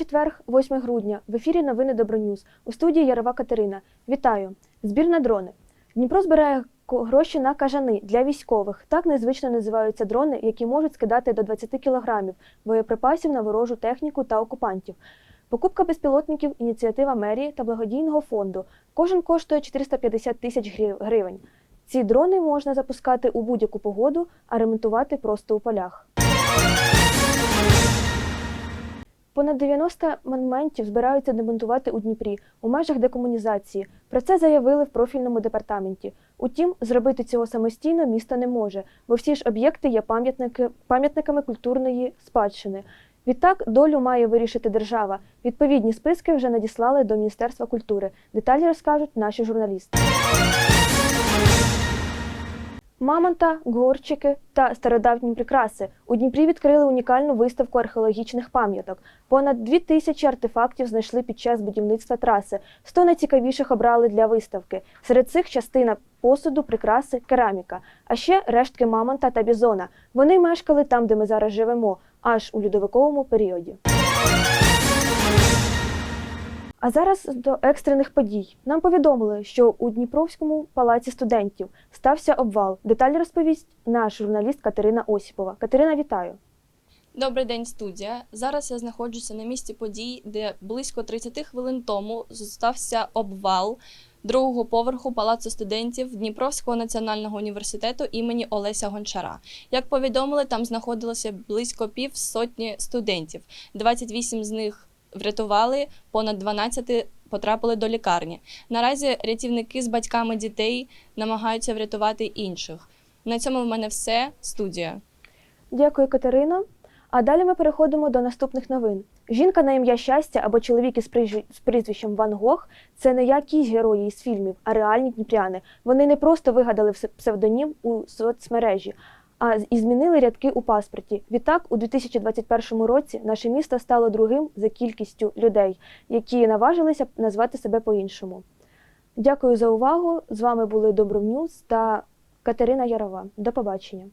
четверг, 8 грудня. В ефірі новини Добронюз. У студії Ярова Катерина. Вітаю! Збір на дрони. Дніпро збирає гроші на кажани для військових. Так незвично називаються дрони, які можуть скидати до 20 кілограмів боєприпасів на ворожу техніку та окупантів. Покупка безпілотників ініціатива мерії та благодійного фонду. Кожен коштує 450 тисяч гривень. Ці дрони можна запускати у будь-яку погоду, а ремонтувати просто у полях. Понад 90 монументів збираються демонтувати у Дніпрі у межах декомунізації. Про це заявили в профільному департаменті. Утім, зробити цього самостійно місто не може, бо всі ж об'єкти є пам'ятники, пам'ятниками культурної спадщини. Відтак долю має вирішити держава. Відповідні списки вже надіслали до Міністерства культури. Деталі розкажуть наші журналісти. Мамонта, горчики та стародавні прикраси. У Дніпрі відкрили унікальну виставку археологічних пам'яток. Понад дві тисячі артефактів знайшли під час будівництва траси. Сто найцікавіших обрали для виставки. Серед цих частина посуду, прикраси, кераміка, а ще рештки мамонта та бізона. Вони мешкали там, де ми зараз живемо, аж у льодовиковому періоді. А зараз до екстрених подій. Нам повідомили, що у Дніпровському палаці студентів стався обвал. Деталі розповість наш журналіст Катерина Осіпова. Катерина, вітаю. Добрий день, студія. Зараз я знаходжуся на місці подій, де близько 30 хвилин тому стався обвал другого поверху палацу студентів Дніпровського національного університету імені Олеся Гончара. Як повідомили, там знаходилося близько пів сотні студентів. 28 з них врятували, понад 12 потрапили до лікарні. Наразі рятівники з батьками дітей намагаються врятувати інших. На цьому в мене все. Студія. Дякую, Катерино. А далі ми переходимо до наступних новин. Жінка на ім'я щастя або чоловік із прізвищем Ван Гог це не якісь герої із фільмів, а реальні дніпряни. Вони не просто вигадали псевдонім у соцмережі, а і змінили рядки у паспорті. Відтак, у 2021 році наше місто стало другим за кількістю людей, які наважилися назвати себе по-іншому. Дякую за увагу. З вами були Добровнюс та Катерина Ярова. До побачення.